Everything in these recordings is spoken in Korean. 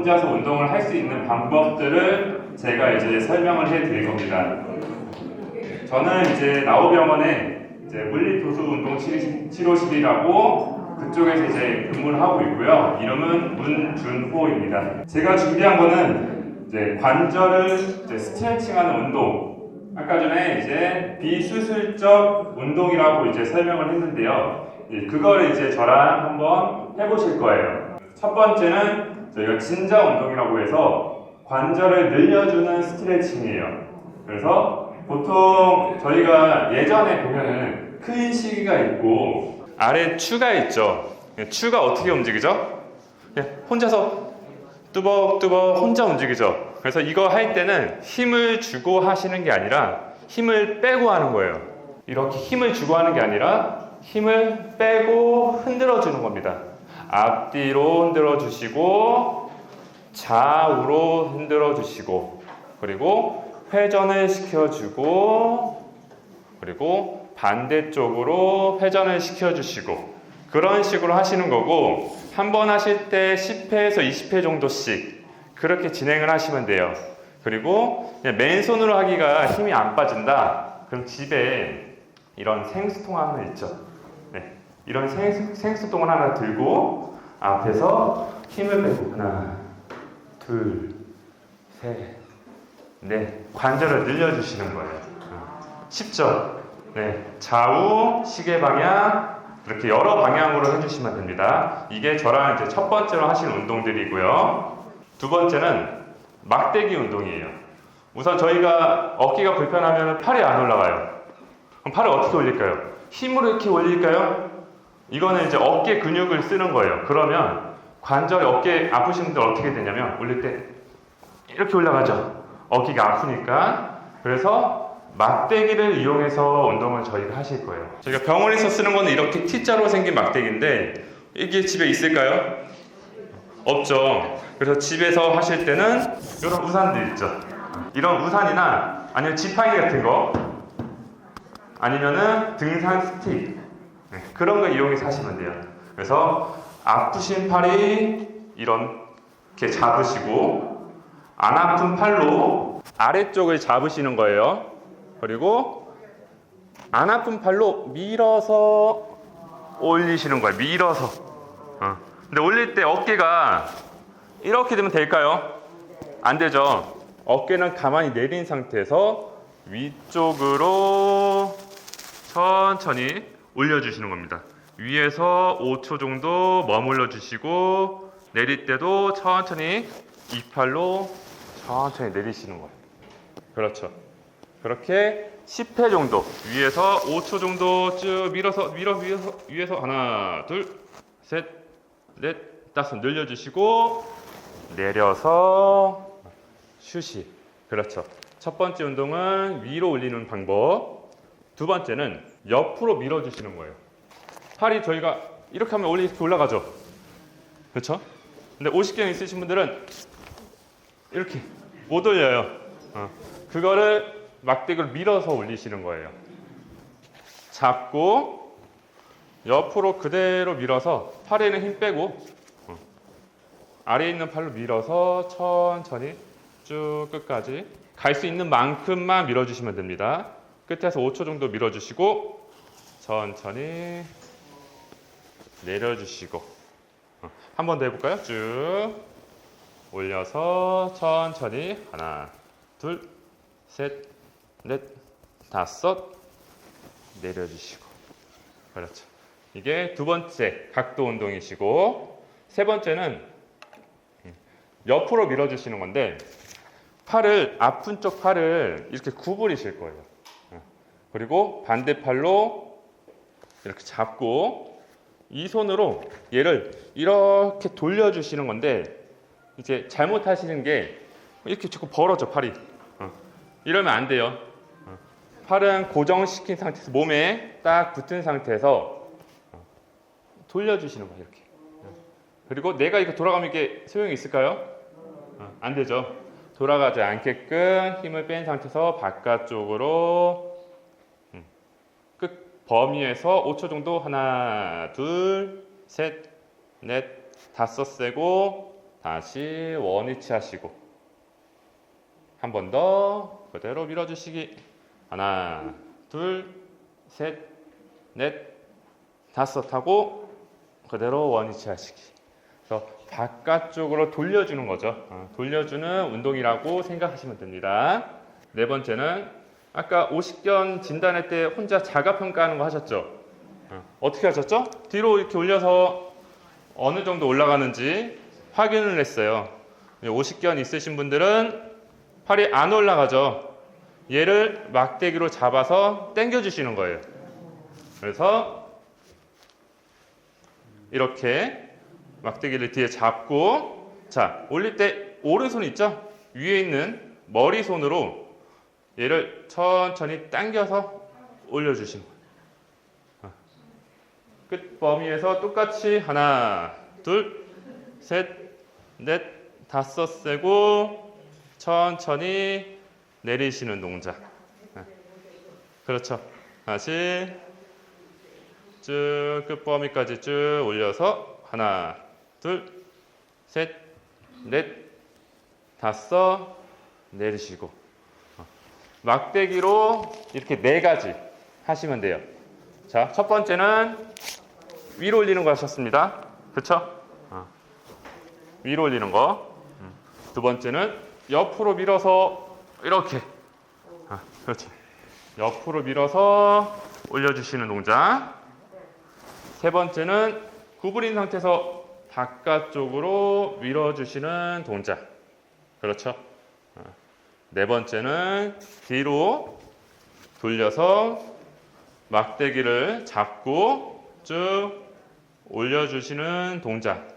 혼자서 운동을 할 수 있는 방법들을 제가 이제 설명을 해 드릴 겁니다. 저는 이제 나우병원에 이제 물리도수 운동 치료- 치료실이라고 그쪽에서 이제 근무를 하고 있고요. 이름은 문준호입니다. 제가 준비한 거는 이제 관절을 이제 스트레칭하는 운동. 아까 전에 이제 비수술적 운동이라고 이제 설명을 했는데요. 예, 그거를 이제 저랑 한번 해보실 거예요. 첫 번째는 저희가 진자 운동이라고 해서 관절을 늘려주는 스트레칭이에요. 그래서 보통 저희가 예전에 보면은 큰 시기가 있고 아래 추가 있죠. 예, 추가 어떻게 움직이죠? 예, 혼자서 뚜벅뚜벅 혼자 움직이죠. 그래서 이거 할 때는 힘을 주고 하시는 게 아니라 힘을 빼고 하는 거예요. 이렇게 힘을 주고 하는 게 아니라 힘을 빼고 흔들어 주는 겁니다. 앞뒤로 흔들어 주시고 좌우로 흔들어 주시고 그리고 회전을 시켜 주고 그리고 반대쪽으로 회전을 시켜 주시고 그런 식으로 하시는 거고 한 번 하실 때 10회에서 20회 정도씩 그렇게 진행을 하시면 돼요. 그리고 맨손으로 하기가 힘이 안 빠진다. 그럼 집에 이런 생수통 하나 있죠. 네. 이런 생수, 생수통을 하나 들고 앞에서 힘을 빼고 하나, 둘, 셋, 넷 관절을 늘려주시는 거예요. 어. 쉽죠? 네. 좌우 시계 방향 이렇게 여러 방향으로 해주시면 됩니다. 이게 저랑 이제 첫 번째로 하시는 운동들이고요. 두 번째는 막대기 운동이에요. 우선 저희가 어깨가 불편하면 팔이 안 올라가요. 그럼 팔을 어떻게 올릴까요? 힘으로 이렇게 올릴까요? 이거는 이제 어깨 근육을 쓰는 거예요. 그러면 관절 어깨 아프신 분들 어떻게 되냐면 올릴 때 이렇게 올라가죠. 어깨가 아프니까. 그래서 막대기를 이용해서 운동을 저희가 하실 거예요. 저희가 병원에서 쓰는 거는 이렇게 T자로 생긴 막대기인데 이게 집에 있을까요? 없죠. 그래서 집에서 하실 때는 이런 우산들 있죠. 이런 우산이나 아니면 지팡이 같은 거 아니면은 등산 스틱 네, 그런 거 이용해서 하시면 돼요. 그래서 아프신 팔이 이렇게 잡으시고 안 아픈 팔로 아래쪽을 잡으시는 거예요. 그리고 안 아픈 팔로 밀어서 올리시는 거예요. 밀어서. 어. 근데 올릴 때 어깨가 이렇게 되면 될까요? 안 되죠. 어깨는 가만히 내린 상태에서 위쪽으로 천천히 올려주시는 겁니다. 위에서 5초 정도 머물러 주시고 내릴 때도 천천히 이 팔로 천천히 내리시는 거예요. 그렇죠. 그렇게 10회 정도 위에서 5초 정도 쭉 밀어서 밀어 위에서 위에서 하나 둘셋넷 다섯 늘려주시고 내려서 휴식 그렇죠 첫 번째 운동은 위로 올리는 방법 두 번째는 옆으로 밀어주시는 거예요 팔이 저희가 이렇게 하면 이렇게 올라가죠 그렇죠 근데 50경 있으신 분들은 이렇게 못 올려요 어. 그거를 막대기를 밀어서 올리시는 거예요. 잡고 옆으로 그대로 밀어서 팔에는 힘 빼고 어. 아래에 있는 팔로 밀어서 천천히 쭉 끝까지 갈 수 있는 만큼만 밀어주시면 됩니다. 끝에서 5초 정도 밀어주시고 천천히 내려주시고 어. 한번 더 해볼까요? 쭉 올려서 천천히 하나 둘 셋, 넷, 다섯 내려주시고 그렇죠. 이게 두 번째 각도 운동이시고 세 번째는 옆으로 밀어주시는 건데 팔을 아픈 쪽 팔을 이렇게 구부리실 거예요. 그리고 반대팔로 이렇게 잡고 이 손으로 얘를 이렇게 돌려주시는 건데 이제 잘못하시는 게 이렇게 자꾸 벌어져 팔이. 이러면 안 돼요. 어. 팔은 고정시킨 상태에서 몸에 딱 붙은 상태에서 어, 돌려주시는 거예요. 이렇게. 어. 그리고 내가 이렇게 돌아가면 이게 소용이 있을까요? 안 되죠. 돌아가지 않게끔 힘을 뺀 상태에서 바깥쪽으로 범위에서 5초 정도? 하나, 둘, 셋, 넷, 다섯 세고 다시 원위치 하시고 한 번 더 그대로 밀어주시기. 하나 둘 셋 넷 다섯 하고 그대로 원위치 하시기. 그래서 바깥쪽으로 돌려주는 거죠. 어, 돌려주는 운동이라고 생각하시면 됩니다. 네 번째는 아까 오십견 진단할 때 혼자 자가평가하는 거 하셨죠 어, 어떻게 하셨죠? 뒤로 이렇게 올려서 어느 정도 올라가는지 확인을 했어요. 50견 있으신 분들은 팔이 안 올라가죠. 얘를 막대기로 잡아서 당겨 주시는 거예요. 그래서 이렇게 막대기를 뒤에 잡고 자, 올릴 때 오른손 있죠? 위에 있는 머리손으로 얘를 천천히 당겨서 올려 주시는 거예요. 끝 범위에서 똑같이 하나, 둘, 셋, 넷, 다섯 세고 천천히 내리시는 동작. 네. 그렇죠. 다시 쭉 끝 범위까지 쭉 올려서 하나, 둘, 셋, 넷, 다섯 내리시고 어. 막대기로 이렇게 네 가지 하시면 돼요. 자, 첫 번째는 위로 올리는 거 하셨습니다. 그렇죠? 어. 위로 올리는 거. 음. 두 번째는 옆으로 밀어서 이렇게. 아, 그렇지. 옆으로 밀어서 올려주시는 동작. 세 번째는 구부린 상태에서 바깥쪽으로 밀어주시는 동작. 그렇죠? 어. 네 번째는 뒤로 돌려서 막대기를 잡고 쭉 올려주시는 동작.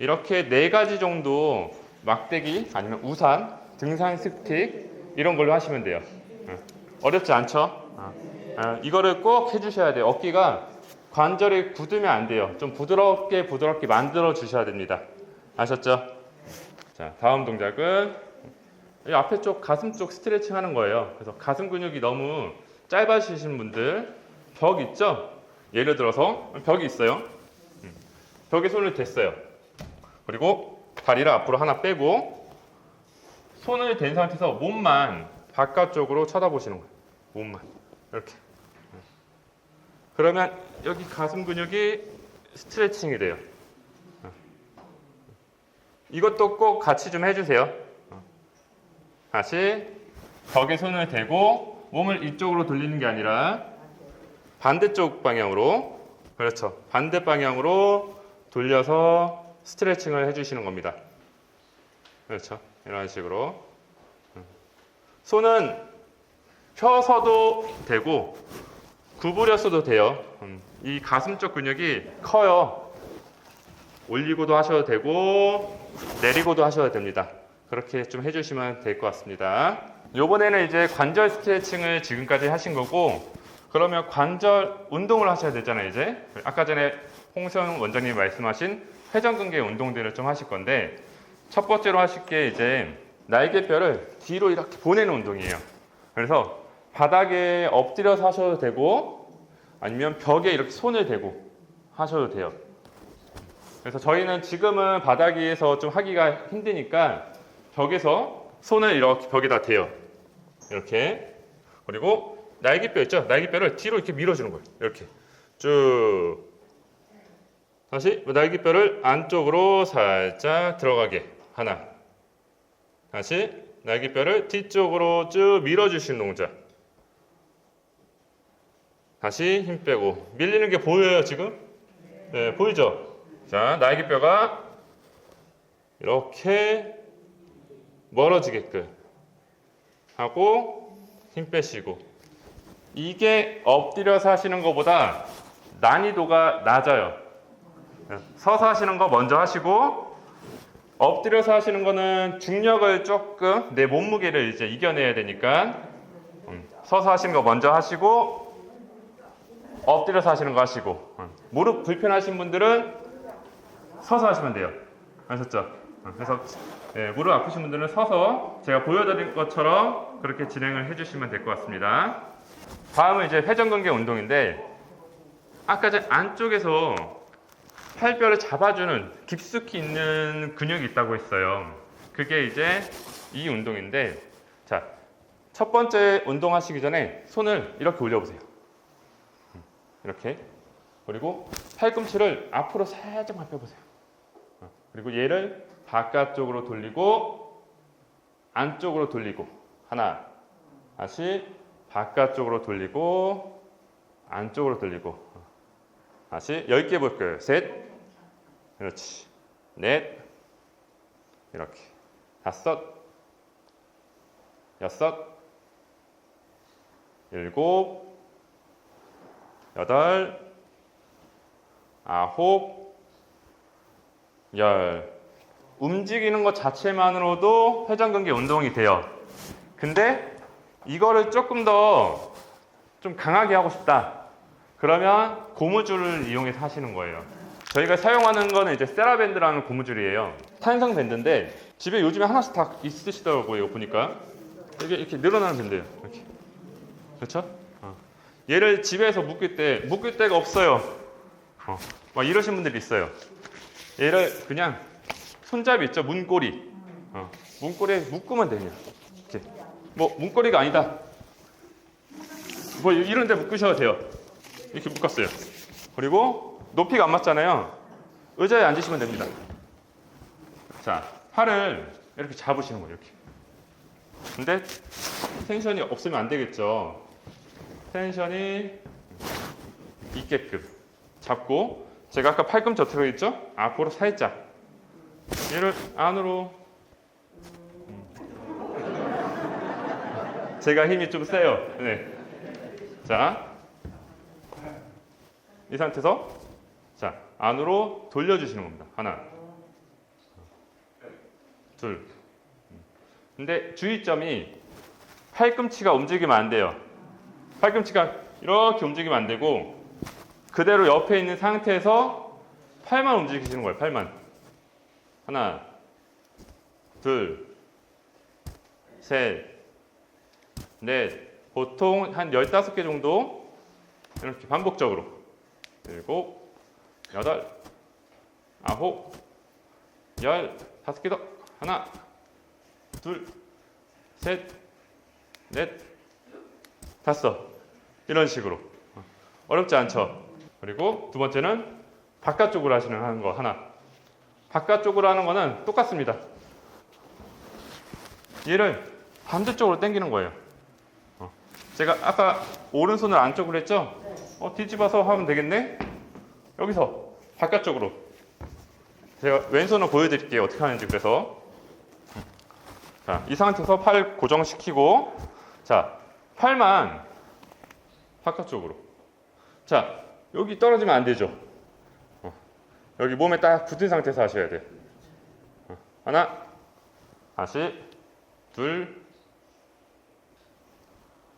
이렇게 네 가지 정도 막대기 아니면 우산, 등산 스틱 이런 걸로 하시면 돼요. 어, 어렵지 않죠? 어, 어, 이거를 꼭 해주셔야 돼요. 어깨가 관절이 굳으면 안 돼요. 좀 부드럽게 부드럽게 만들어 주셔야 됩니다. 아셨죠? 자, 다음 동작은 이 앞에 쪽 가슴 쪽 스트레칭 하는 거예요. 그래서 가슴 근육이 너무 짧아지신 분들 벽 있죠? 예를 들어서 벽이 있어요. 음, 벽에 손을 댔어요. 그리고 다리를 앞으로 하나 빼고 손을 댄 상태에서 몸만 바깥쪽으로 쳐다보시는 거예요. 몸만 이렇게. 음. 그러면 여기 가슴 근육이 스트레칭이 돼요. 음. 이것도 꼭 같이 좀 해주세요. 어. 다시 벽에 손을 대고 몸을 이쪽으로 돌리는 게 아니라 반대쪽 방향으로 그렇죠. 반대 방향으로 돌려서 스트레칭을 해주시는 겁니다. 그렇죠. 이런 식으로 음. 손은 펴서도 되고 구부렸어도 돼요. 음, 이 가슴 쪽 근육이 커요. 올리고도 하셔도 되고 내리고도 하셔도 됩니다. 그렇게 좀 해주시면 될 것 같습니다. 요번에는 이제 관절 스트레칭을 지금까지 하신 거고 그러면 관절 운동을 하셔야 되잖아요, 이제. 아까 전에 홍세영 원장님이 말씀하신 회전근개 운동들을 좀 하실 건데 첫 번째로 하실 게 이제 날개뼈를 뒤로 이렇게 보내는 운동이에요. 그래서 바닥에 엎드려서 하셔도 되고 아니면 벽에 이렇게 손을 대고 하셔도 돼요. 그래서 저희는 지금은 바닥에서 좀 하기가 힘드니까 벽에서 손을 이렇게 벽에다 대요. 이렇게. 그리고 날개뼈 있죠? 날개뼈를 뒤로 이렇게 밀어주는 거예요. 이렇게. 쭉. 다시 날개뼈를 안쪽으로 살짝 들어가게. 하나. 다시 날개뼈를 뒤쪽으로 쭉 밀어주시는 동작. 다시 힘 빼고. 밀리는 게 보여요, 지금? 네, 보이죠? 자, 날개뼈가 이렇게 멀어지게끔 하고 힘 빼시고 이게 엎드려서 하시는 것보다 난이도가 낮아요. 서서 하시는 거 먼저 하시고 엎드려서 하시는 거는 중력을 조금 내 몸무게를 이제 이겨내야 되니까 음, 서서 하시는 거 먼저 하시고 엎드려서 하시는 거 하시고 음, 무릎 불편하신 분들은 서서 하시면 돼요. 아셨죠? 음, 그래서 예, 무릎 아프신 분들은 서서 제가 보여드린 것처럼 그렇게 진행을 해주시면 될 것 같습니다. 다음은 이제 회전근개 운동인데 아까 전 안쪽에서 팔뼈를 잡아주는 깊숙이 있는 근육이 있다고 했어요. 그게 이제 이 운동인데, 자, 첫 번째 운동하시기 전에 손을 이렇게 올려보세요. 음, 이렇게. 그리고 팔꿈치를 앞으로 살짝만 펴보세요. 어, 그리고 얘를 바깥쪽으로 돌리고, 안쪽으로 돌리고, 하나. 다시 바깥쪽으로 돌리고, 안쪽으로 돌리고. 어, 다시 10개 볼게요. 셋. 그렇지. 넷. 이렇게. 다섯. 여섯. 일곱. 여덟. 아홉. 열. 움직이는 것 자체만으로도 회전근개 운동이 돼요. 근데 이거를 조금 더 좀 강하게 하고 싶다. 그러면 고무줄을 이용해서 하시는 거예요. 저희가 사용하는 거는 이제 세라밴드라는 고무줄이에요. 탄성 밴드인데 집에 요즘에 하나씩 다 있으시더라고요. 보니까 이게 이렇게 늘어나는 밴드예요. 이렇게 그렇죠? 어. 얘를 집에서 묶을 때 묶을 데가 없어요. 어. 막 이러신 분들이 있어요. 얘를 그냥 손잡이 있죠? 문고리. 어. 문고리에 묶으면 되냐? 이렇게. 뭐 문고리가 아니다. 뭐 이런 데 묶으셔도 돼요. 이렇게 묶었어요. 그리고 높이가 안 맞잖아요. 의자에 앉으시면 됩니다. 자, 팔을 이렇게 잡으시는 거예요. 이렇게. 근데 텐션이 없으면 안 되겠죠. 텐션이 있게끔 잡고 제가 아까 팔꿈치 어떻게 했죠? 앞으로 살짝 얘를 안으로 음. 제가 힘이 좀 세요. 네. 자, 이 상태에서 자 안으로 돌려 주시는 겁니다. 하나, 둘. 근데 주의점이 팔꿈치가 움직이면 안 돼요. 팔꿈치가 이렇게 움직이면 안 되고 그대로 옆에 있는 상태에서 팔만 움직이시는 거예요. 팔만. 하나, 둘, 셋, 넷. 보통 한 15개 정도 이렇게 반복적으로 일곱, 여덟, 아홉, 열, 다섯 개 더. 하나, 둘, 셋, 넷, 다섯. 이런 식으로. 어렵지 않죠? 그리고 두 번째는 바깥쪽으로 하시는 거 하나. 바깥쪽으로 하는 거는 똑같습니다. 얘를 반대쪽으로 당기는 거예요. 어. 제가 아까 오른손을 안쪽으로 했죠? 어, 뒤집어서 하면 되겠네? 여기서 바깥쪽으로. 제가 왼손을 보여드릴게요. 어떻게 하는지 그래서. 자, 이 상태에서 팔 고정시키고, 자, 팔만 바깥쪽으로. 자, 여기 떨어지면 안 되죠. 어, 여기 몸에 딱 붙은 상태에서 하셔야 돼요. 어, 하나, 다시, 둘,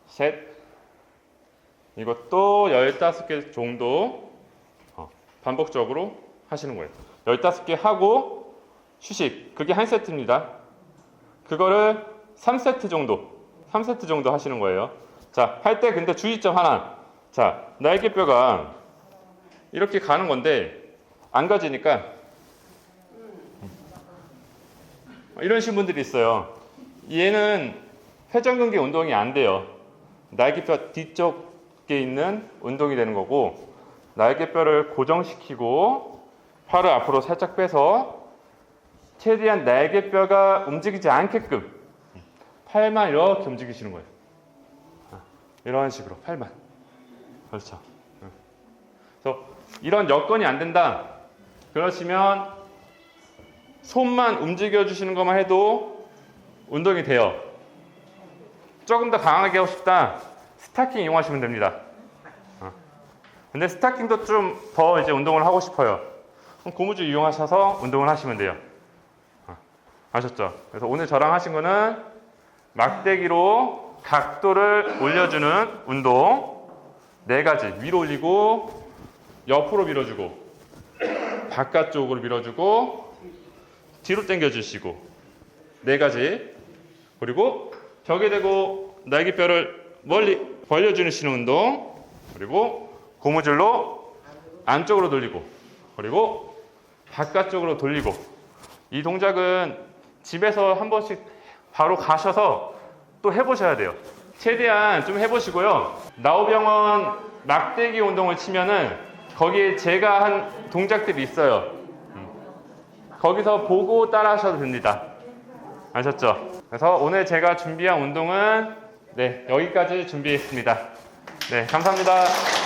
셋. 이것도 15개 정도 어, 반복적으로 하시는 거예요. 15개 하고 휴식. 그게 한 세트입니다. 그거를 3세트 정도, 3세트 정도 하시는 거예요. 자, 할 때 근데 주의점 하나. 자, 날개뼈가 이렇게 가는 건데 안 가지니까 이런 신 분들이 있어요. 얘는 회전근개 운동이 안 돼요. 날개뼈 뒤쪽에 있는 운동이 되는 거고 날개뼈를 고정시키고 팔을 앞으로 살짝 빼서 최대한 날개뼈가 움직이지 않게끔 팔만 이렇게 움직이시는 거예요. 이런 식으로 팔만. 그렇죠. 그래서 이런 여건이 안 된다. 그러시면 손만 움직여 주시는 것만 해도 운동이 돼요. 조금 더 강하게 하고 싶다. 스타킹 이용하시면 됩니다. 어. 근데 스타킹도 좀 더 이제 운동을 하고 싶어요. 고무줄 이용하셔서 운동을 하시면 돼요. 어. 아셨죠? 그래서 오늘 저랑 하신 거는 막대기로 각도를 올려주는 운동 네 가지 위로 올리고 옆으로 밀어주고 바깥쪽으로 밀어주고 뒤로 당겨주시고 네 가지 그리고 벽에 대고 날개뼈를 멀리 벌려주시는 운동 그리고 고무줄로 안쪽으로 돌리고 그리고 바깥쪽으로 돌리고 이 동작은 집에서 한 번씩 바로 가셔서 또 해보셔야 돼요. 최대한 좀 해보시고요. 나우병원 막대기 운동을 치면은 거기에 제가 한 동작들이 있어요. 음. 거기서 보고 따라 하셔도 됩니다. 아셨죠? 그래서 오늘 제가 준비한 운동은 네, 여기까지 준비했습니다. 네, 감사합니다.